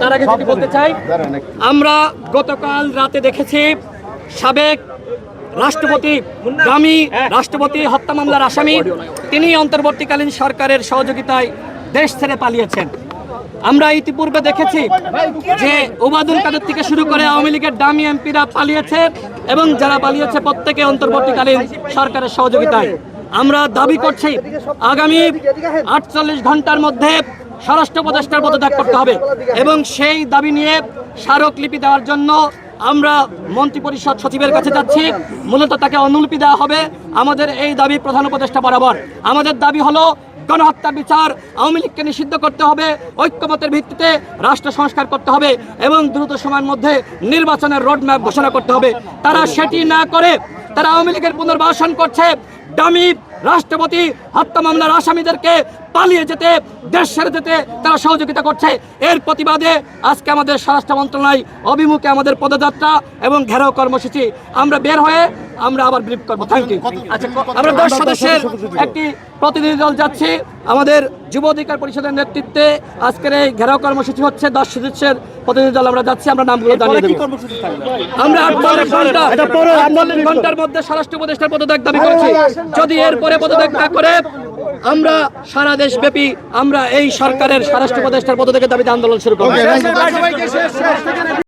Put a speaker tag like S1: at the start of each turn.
S1: তার আগে যদি বলতে চাই আমরা গতকাল রাতে দেখেছি সাবেক রাষ্ট্রপতি গামী রাষ্ট্রপতি হত্যা মামলার আসামি তিনি অন্তর্বর্তীকালীন সরকারের সহযোগিতায় দেশ ছেড়ে পালিয়েছেন। আমরা ইতিপূর্বে দেখেছি যে ওবাদুল কাদের থেকে শুরু করে আওয়ামী লীগের দামি এমপিরা পালিয়েছে এবং যারা পালিয়েছে প্রত্যেকে অন্তর্বর্তীকালীন সরকারের সহযোগিতায়। আমরা দাবি করছি আগামী আটচল্লিশ ঘণ্টার মধ্যে স্বরাষ্ট্র উপদেষ্টার পদত্যাগ করতে হবে। এবং সেই দাবি নিয়ে স্মারকলিপি দেওয়ার জন্য আমরা মন্ত্রিপরিষদ সচিবের কাছে যাচ্ছি। মূলত তাকে অনুলিপি দেওয়া হবে আমাদের এই দাবি প্রধান উপদেষ্টা বরাবর। আমাদের দাবি হলো গণহত্যার বিচার আওয়ামী লীগকে নিষিদ্ধ করতে হবে, ঐক্যমতের ভিত্তিতে রাষ্ট্র সংস্কার করতে হবে এবং দ্রুত সময়ের মধ্যে নির্বাচনের রোডম্যাপ ঘোষণা করতে হবে। তারা সেটি না করে তারা আওয়ামী লীগের পুনর্বাসন করছে। ডামি রাষ্ট্রপতি হত্যা মামলার আসামিদেরকে পালিয়ে যেতে, দেশ সেরে যেতে তারা সহযোগিতা করছে। এর প্রতিবাদে আজকে আমাদের স্বরাষ্ট্র মন্ত্রণালয় অভিমুখে আমাদের পদযাত্রা এবং ঘেরাও কর্মসূচি। আমরা বের হয়ে আমরা আবার ব্রিফ করব। থ্যাংক ইউ আচ্ছা আমরা দশ সদস্যের একটি প্রতিনিধি দল যাচ্ছি। আমাদের যুব অধিকার পরিষদের নেতৃত্বে আজকের এই ঘেরাও কর্মসূচি হচ্ছে। দশ সদস্যের প্রতিনিধি দল আমরা যাচ্ছি আমরা নামগুলো জানিয়ে দেবো। আমরা আটচল্লিশ ঘণ্টা আটচল্লিশ ঘণ্টার মধ্যে স্বরাষ্ট্র উপদেষ্টার পদত্যাগ দাবি করেছি। যদি এরপরে পদত্যাগ না করে আমরা সারা দেশ ব্যাপী আমরা এই সরকারের স্বরাষ্ট্র উপদেষ্টার পদত্যাগের দাবিতে আন্দোলন শুরু করব।